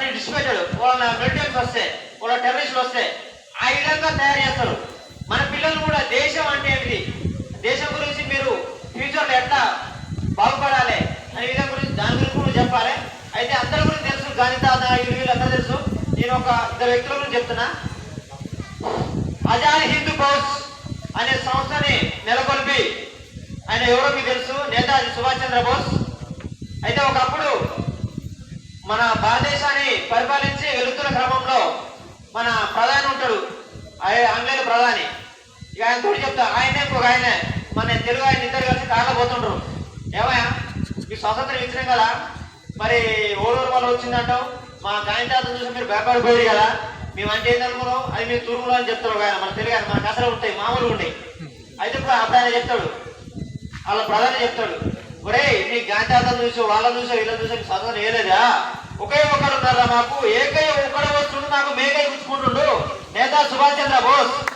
దాన్ని డిస్పెట్టాడు వాళ్ళ మిలిటరీస్ వస్తే వాళ్ళ టెర్రరిస్టులు వస్తే ఆ విధంగా తయారు చేస్తారు. మన పిల్లలు కూడా దేశం అంటే ఏమిటి దేశం గురించి మీరు ఫ్యూచర్లో ఎట్లా బాగుపడాలి అనే విధం గురించి దాని గురించి కూడా చెప్పాలి. అయితే అందరి గురించి తెలుసు. గాంధీ తాత వీళ్ళు అందరూ తెలుసు. నేను ఒక ఇద్దరు వ్యక్తుల గురించి చెప్తున్నా. అజాద్ హిందూ ఫౌజ్ అనే సంస్థని నెలకొల్పి. ఆయన ఎవరో మీకు తెలుసు. నేతాజీ సుభాష్ చంద్రబోస్ అయితే ఒకప్పుడు మన భారతదేశాన్ని పరిపాలించి వెళుతున్న క్రమంలో మన ప్రధాని ఉంటాడు. ఆయన ఆంగ్లేయుల ప్రధాని. ఇక ఆయన తోడు చెప్తా ఆయనే ఇంకొక ఆయన. మన తెలుగు ఆయన ఇద్దరు కలిసి కార్లో పోతుండ్రు. ఏమయ్యా? ఈ స్వాతంత్రం ఇచ్చినాం కదా? మరి ఓడూరు వాళ్ళు వచ్చిందంటావు? మా గాంధీ చూసి మీరు భయపడిపోయారు కదా? మేము అంటే ఏందనుకున్నాం అది మీరు తురుములు అని చెప్తారు ఒక ఆయన. మన తెలుగు ఆయన మన కథలు ఉంటాయి మామూలు ఉంటాయి. అయితే ఇప్పుడు అప్పుడు ఆయన చెప్తాడు. వాళ్ళ ప్రధాని చెప్తాడు. ఒరే నీ గాంధీ తాత చూసి వాళ్ళ చూసో వీళ్ళని చూసో స్వతంత్రం స్వాతంత్రం వేయలేదా ఒకే ఒకరు ఉన్నారా మాకు? ఏకై ఒక్కడ వస్తుండు నాకు మేకై గుచ్చుకుంటుండు. నేతా సుభాష్ చంద్ర బోస్.